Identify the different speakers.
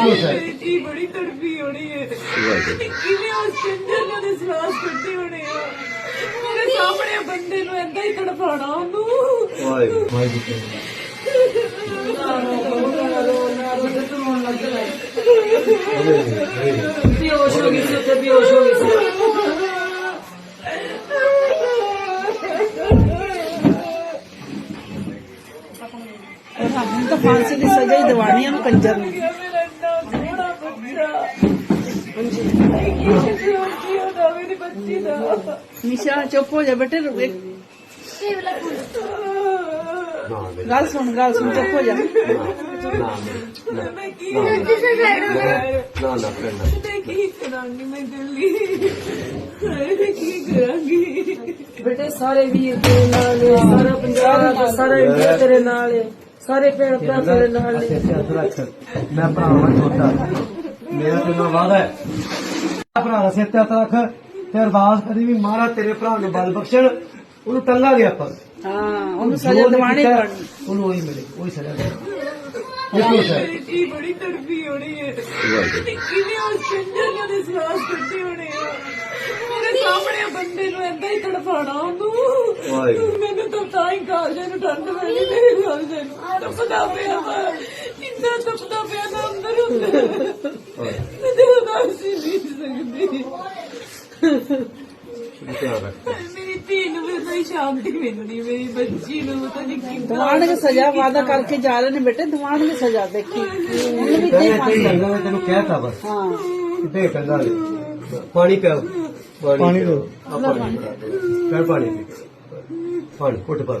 Speaker 1: ਮੇਰੀ ਧੀ ਬੜੀ ਤੜਫੀ ਹੋਣੀ ਹੈ। ਕਿਵੇਂ ਉਸ ਚੰਦਰ ਨੇ ਸਵਾਸ ਕੱਢੇ ਹੋਣੇ ਆ? ਮੇਰੇ ਸਾਹਮਣੇ ਬੰਦੇ ਨੂੰ ਏਦਾਂ ਹੀ ਤੜਫਾਣਾ ਉਹਨੂੰ।
Speaker 2: ਬੇਹੋਸ਼ ਹੋ ਗਈ ਸੀ ਉੱਥੇ ਬੇਹੋਸ਼ ਹੋ ਗਈ ਸੀ।
Speaker 3: ਤਾਂ ਫਾਂਸੀ ਦੀ ਸਜ਼ਾ ਹੀ ਦਿਵਾਣੀ ਆ ਨੂੰ ਕੰਜਰ ਨੂੰ
Speaker 1: ਮੇਰਾ ਇੰਨਾ ਸੋਹਣਾ ਬੱਚਾ ਹਾਂਜੀ ਕੀ ਉਹਦਾ ਮੇਰੀ ਬੱਚੀ ਦਾ
Speaker 3: ਨਿਸ਼ਾ ਚੁੱਪ ਹੋ ਜਾ ਬੇਟੇ ਰੁਕੇ ਗੱਲ ਸੁਣ ਗੱਲ ਸੁਣ ਚੁੱਪ ਹੋ ਜਾ।
Speaker 1: ਮੈਂ ਕੀ ਕਰਾਂ ਮੈਂ ਕੀ ਕਰਾਂਗੀ ਮੈਂ ਦਿੱਲੀ ਮੈਂ ਕੀ ਕਰਾਂਗੀ
Speaker 2: ਬੇਟੇ ਸਾਰੇ ਵੀਰ ਤੇਰੇ ਨਾਲ ਨੇ ਸਾਰਾ ਪੰਜਾਬ ਦਾ ਸਾਰਾ ਇੰਡੀਆ ਤੇਰੇ ਨਾਲ ਹੈ ਸਾਰੇ ਭੈਣ ਭਰਾ ਤੇਰੇ ਨਾਲ ਨੇ
Speaker 4: ਮੈਂ ਭਰਾ ਹਾਂ ਛੋਟਾ। ਮੇਰਾ ਤੇ ਨਾ ਵਾਦਾ ਹੈ। ਭਰਾ ਦਾ ਸਿਰ ਤੇ ਹੱਥ ਰੱਖ ਤੇ ਅਰਦਾਸ ਕਰੀ ਵੀ ਮਹਾਰਾਜ ਤੇਰੇ ਭਰਾ ਨੂੰ ਬਲ ਬਖਸ਼ਣ। ਉਹਨੂੰ ਟੰਗਾਂਗੇ ਆਪਾਂ।
Speaker 3: ਹਾਂ ਉਹਨੂੰ ਸਜ਼ਾ ਦਿਵਾਣੀ ਪੜਨੀ
Speaker 4: ਉਹਨੂੰ ਉਹੀ ਮਿਲੇ ਉਹੀ ਸਜ਼ਾ ਦੇ। ਇਹ ਕੁਛ ਹੈ
Speaker 1: ਮੇਰੀ ਧੀ ਬੜੀ ਤੜਫੀ ਹੋਣੀ ਹੈ। ਕਿਵੇਂ ਉਸ ਚੰਦਰ ਨੇ ਸਵਾਸ ਕੱਢੇ ਹੋਣੇ ਆ। ਮੇਰੇ ਸਾਹਮਣੇ ਬੰਦੇ ਨੂੰ ਏਦਾਂ ਹੀ ਤੜਫਾਣਾ ਉਹਨੂੰ। ਮੈਨੂੰ ਤਾਂ ਤਾਂ ਹੀ ਕਾਲਜੇ ਨੂੰ ਠੰਡ ਪੈਣੀ ਮੇਰੇ ਕਾਲਜੇ ਨੂੰ। ਤਪਦਾ ਪਿਆ ਇੰਨਾ ਤਪਦਾ ਪਿਆ ਨਾ ਅੰਦਰ। ਹੁੰਦਾ ਮੈਂ ਤੇ ਉਦਾਸ ਹੀ ਨਹੀਂ ਸਕਦੀ ਮੇਰੀ ਧੀ ਨੂੰ ਵੀ ਕੋਈ ਸ਼ਾਂਤੀ ਮਿਲਣੀ ਮੇਰੀ ਬੱਚੀ ਨੂੰ ਪਤਾ ਨਹੀਂ ਕਿੰਨਾ
Speaker 3: ਦਿਵਾਣਗੇ ਸਜ਼ਾ ਵਾਦਾ ਕਰਕੇ ਜਾ ਰਹੇ ਨੇ ਬੇਟੇ ਦਿਵਾਣਗੇ ਸਜ਼ਾ ਦੇਖੀ। ਉਹਨੂੰ ਵੀ ਦੇ
Speaker 4: ਮੈਂ ਤੈਨੂੰ ਮੈਂ ਤੈਨੂੰ ਕਹਿਤਾ ਬਸ।
Speaker 3: ਹਾਂ।
Speaker 4: ਕਿਤੇ ਟੰਗਾਂਗੇ ਪਾਣੀ ਪਿਆਓ। ਪਾਣੀ ਦੋ। ਪਾਣੀ ਪਿਆਓ ਪਾਣੀ ਪੀ। ਪਾਣੀ ਘੁੱਟ ਪਾ